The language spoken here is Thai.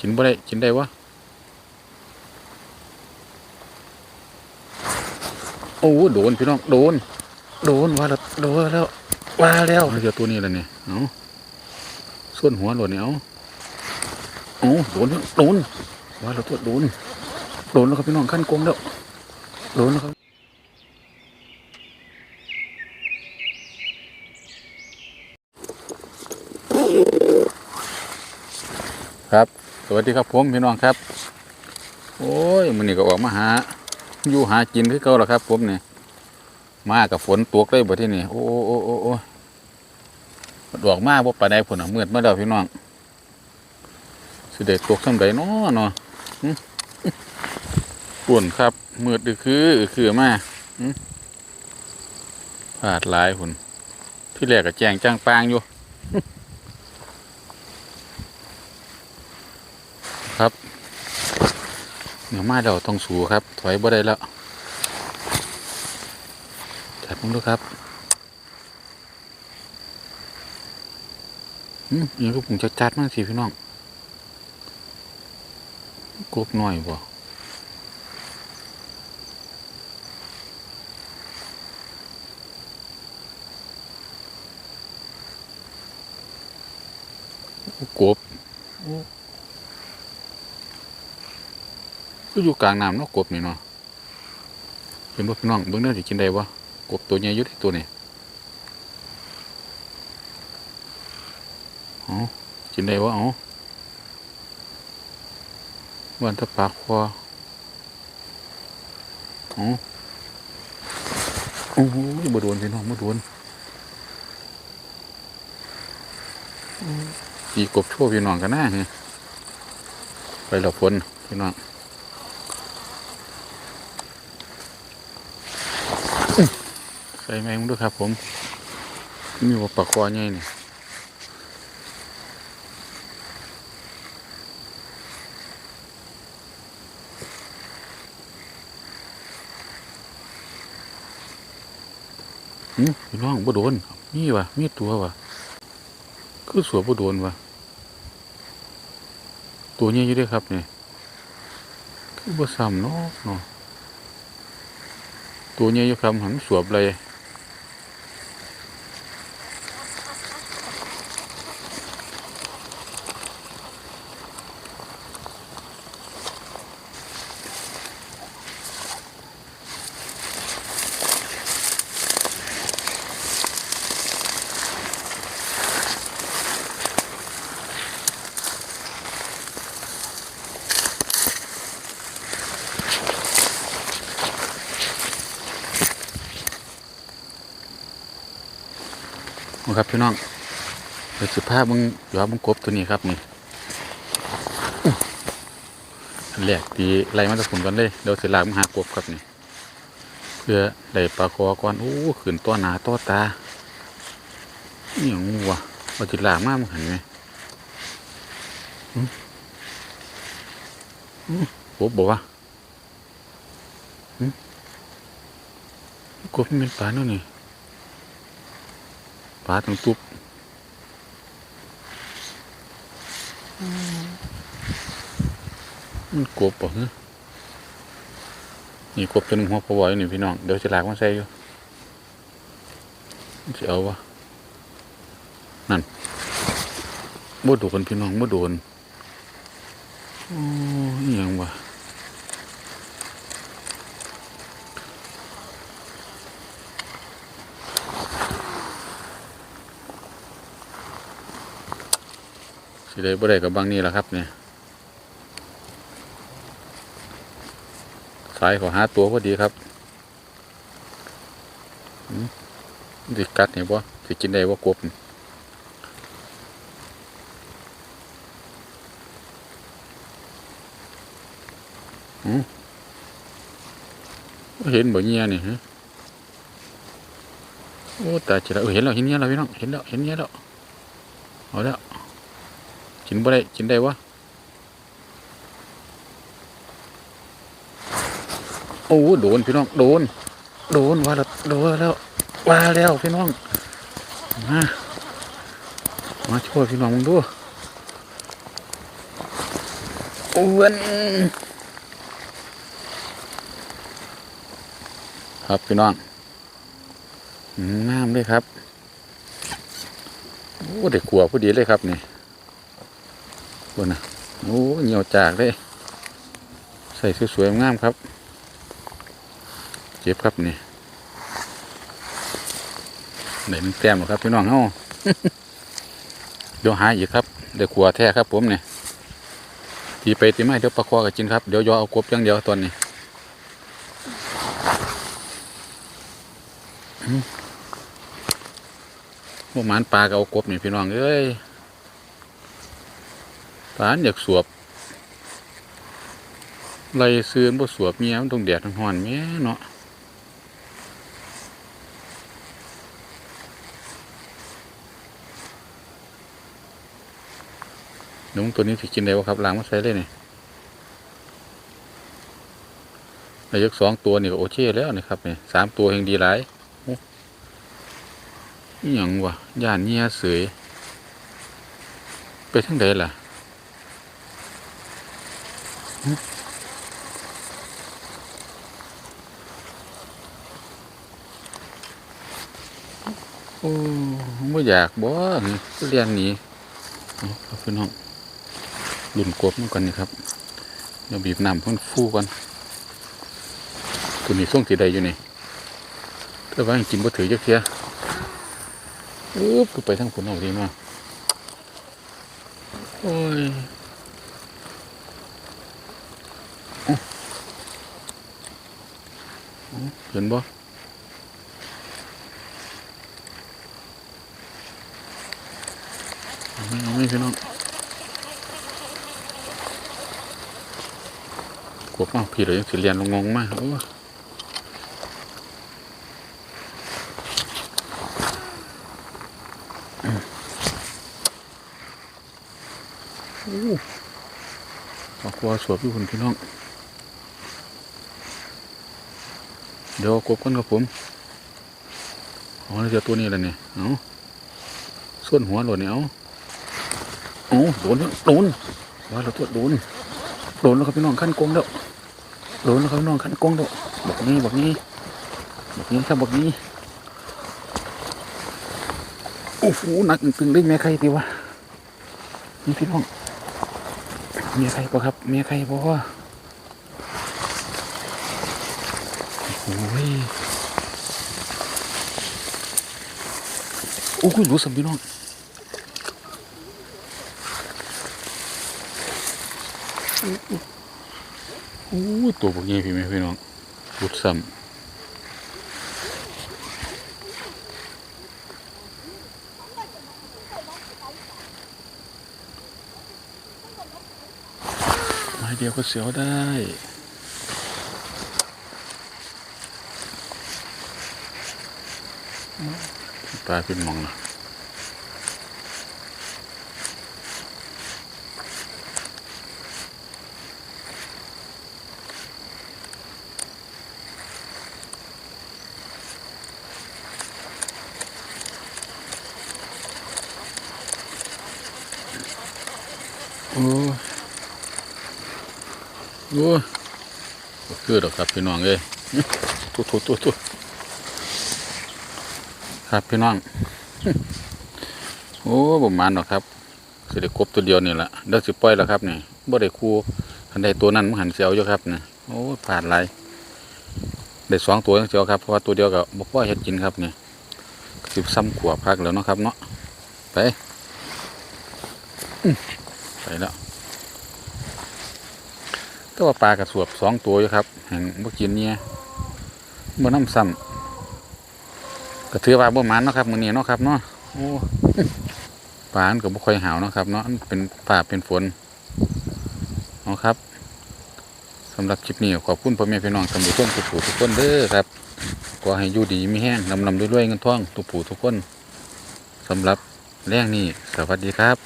กินบ่ได้กินได้วะโอ้โดนพี่น้องโดน โดนว่าแล้วโดนแล้วว่าแล้วเจอตัวนี้แล้วเนี่ยเอาส่วนหัวหล่นเนี่ยเอาเอาโดนโดนว่าแล้วตัวโดนโดนแล้วครับพี่น้องขั้นกลมแล้วโดนแล้วครับครับ สวัสดีครับผมพี่น้องครับ โอ้ยมันนี่ก็ออกมาหาอยู่หากินคือเก่าแล้วครับ ผมเนี่ยมากับฝนตกเลยบ่ที่นี่โอ้โอ้โอ้โอ้โอ้ดอกมาบ่ปานใดพุ่นน่ะมืดมาแล้วพี่น้องสิได้ตกทำาใดน้อเนาะปุ่นครับมืดอือคือคือมาหึพลาดหลายพุ่นที่แรกก็แจ้งจ้างปางอยู่ ครับเหนียวมาเดี๋ยวต้องสูครับ ถอยบ่ได้แล้วจัดมึงดูครับอืมยังก็ผมจะจัดมากสิพี่น้องกบหน่อยบ่กบ ก็อยู่กลางน้ำเนาะกบนี่เนาะเห็นบ่พี่น้องเบิ่งเด้อสิกินได้บ่กบตัวใหญ่อยู่ที่ตัวนี่เอากินได้บ่เอวันตะปากคอเอโอ้โหบ่โดนพี่น้องบ่โดนอีกบโชว์พี่น้องกันนะเฮ้ยไปแล้วฝนพี่น้อง ใส่แมงด้วยครับผม มีว่าปลาคอใหญ่นี่หืมพี่น้องบ่โดน มีวะมีตัววะคือสัวบ่โดนวะตัวใหญ่อยู่ด้วยครับเนี่ยคือบ่ซ้ำเนาะเนาะ ตัวใหญ่อยู่คำหันสวบเลย นะครับพี่น้องเดี๋ยวสิภาพมึงย้อมึงกบตัวนี้ครับนี่อื้ออันแรกตีไล่มาตะขุนกันเลยเดี๋ยวสิลากมึงหากบครับนี่ เพื่อได้ปลาคอก่อนโอ้ขืนตัวหนาตัวตานี่ยังวะว่าจิลากมากมึงเห็นไหมอื้ออื้อกบบอกว่ากบมันเป็นปลาเนาะนี่ ปลาทั้งตุบมันกบป่ะฮะนี่กบตัวหนึงหัวพอไว้นี่พี่น้องเดี๋ยวจะลากมาใส่อยู่มันจะเอาวะนั่นบ่โดนพี่น้องบ่โดนโอ้ยยังวะ สิได้บ่ได้กับบางนี่แหละครับเนี่ยสายเขาหาตัวพอดีครับอืมสิกัดเนี่ยบ่สิกินได้บ่กบเห็นบ่เงี้ยนี่ฮะโอ้ตาจะแล้วเออเห็นแล้วเห็นเงี้ยแล้วพี่น้องเห็นแล้วเห็นเงี้ยแล้วเอาแล้ว กินบ่ได้กินได้วะโอ้โดนพี่น้องโดน โดนว่าแล้วโดนแล้วว่าแล้วพี่น้องมามาช่วยพี่น้องมึงดูอ้วนครับพี่น้องอืมงามเลยครับโอ้เด็กขัวพอดีเลยครับนี่ บนนะโอ้เหนียวจากเลย ใส่สวยๆงามครับ เจ็บครับนี่ไหนมันแต้มหรอครับพี่น้องเฮาเดี๋ยวหาอีกครับเดี๋ยวขัวแท้ครับผมเนี่ยทีไปตีไม่เดี๋ยวปลาคอกับจินครับเดี๋ยวยอเอากบอย่างเดียวตอนนี้พวกมานปลากับเอากบนี่พี่น้องเอ้ย ปานอยากสวบไล่ซื้อนบ่สวบเมียมันต้องแดดทั้งห้อนแม่เนาะหนุ่งตัวนี้สิกินได้บ่ครับล้างมาใส่เลยนี่อายุสองตัวนี่ก็โอเคแล้วนี่ครับนี่สามตัวยังดีหลายโอ้อิหยังวะย่านเงียเสยไปทั้งใดล่ะ โอ้ไม่อยากบ่นี่เรียนนี้เอาพี่น้องดุนกบมันก่อนนี่ครับเดี๋ยวบีบน้ำเพิ่อนฟูก่อนตัวนี้ส่งสีใดอยู่นี่ถ้าว่ากินบ่ถือจักเทียอึ๊บไปทางผลเอาดีมากโอ้ย เห็นบ่เอาไม่เอาไม่พี่น้องกลัวมากพี่เลยสิเรียนลงงงมากโอ้โอ้เอากลัวสวบอยู่คุณพี่น้อง เดี๋ยวกบกันครับผมอ๋อแล้วเจอตัวนี้แล้วเนี่ยเอาส่วนหัวหล่นเนี่ยเอาเอาโดนโดนว่าเราตัวโดนโดนแล้วครับพี่น้องขั้นกงแล้วโดนแล้วครับพี่น้องขั้นกงแล้วบอกนี้บอกนี้บอกนี้ครับบอกนี้โอ้โหหนักตึงได้แม่ใครดีวะนี่พี่น้องเมียใครปะครับเมียใครปะวะโอ้ย โอ้ยรู้สมพี่น้องโอ้ตัวพวกนี้พี่แม่พี่น้องรุดซ้ำไม้เดียวก็เสียวได้ ปลาเป็นมองนะโอ้โอ้ยบ่คือดอกครับพี่น้องเอ้ยทุทุทุทุ ครับพี่น้อง โอ้บ่มานหรอกครับสิได้กบตัวเดียวนี่แหละเดี๋ยวสิปล่อยแล้วครับนี่บ่ได้คู่คันใดตัวนั้นมันหันเสียวอยู่ครับนี่โอ้ผ่านหลได้สองตัวเสียวครับเพราะว่าตัวเดียวก็บ่พอเฮ็ดกินครับนี่สิบซ้ำขวบพักแล้วเนาะครับเนาะไปไปแล้วแต่ว่าปลากระสวบสองตัวอยู่ครับ แห่งบ่กินเนี่ยบ่น้ำซ้ำ ก็ถือว่าบ่มันเนาะครับมื้อนี้เนาะครับเนาะโอ้ปลาอันก็บ่ค่อยหาวเนาะครับเนาะเป็นป่าเป็นฝนเอาครับสำหรับคลิปนี้ขอบคุณพ่อแม่พี่น้องสมุทรทุกผู้ทุกคนเด้อครับขอให้อยู่ดีมีแห้งลำลำด้วยๆเงินท่องทุกผู้ทุกคนสำหรับแรงนี้สวัสดีครับ